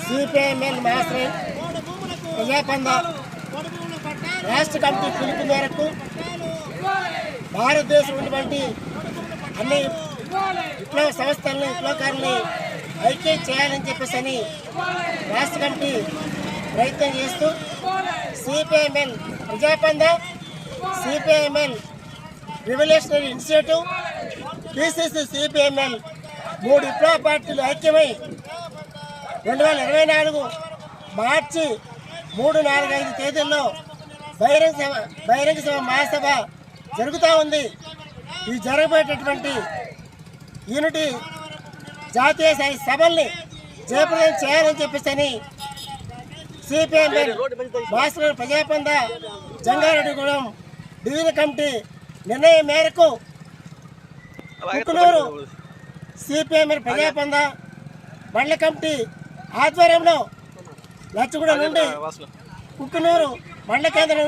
CPIML master ప్రజాపంద రాష్ట్ర committee పిలుపు మేరకు భారతదేశం ఉన్నటువంటి అన్ని విప్లవ సంస్థల్ని విప్లవకారుల్ని ఐక్యం చేయాలని చెప్పేసి అని రాష్ట్ర కమిటీ ప్రయత్నం చేస్తూ CPIML Prajapantha CPIML revolutionary initiative PCC CPML మూడు విప్లవ పార్టీలు ఐక్యమై రెండు వేల ఇరవై నాలుగు మార్చి మూడు నాలుగు ఐదు తేదీల్లో బహిరంగ సభ బహిరంగ సభ మహాసభ జరుగుతూ ఉంది. ఈ జరగబోయేటటువంటి యూనిటీ జాతీయ స్థాయి సభల్ని జయప్రదం చేయాలని చెప్పేసి CPML master Prajapantha Jangareddygudem division committee నిర్ణయం మేరకు కుక్కునూరు సిపిఎంఎల్ ప్రజాపంద మండల కమిటీ ఆధ్వర్యంలో లచ్చగూడ నుండి కుక్కునూరు మండల కేంద్రం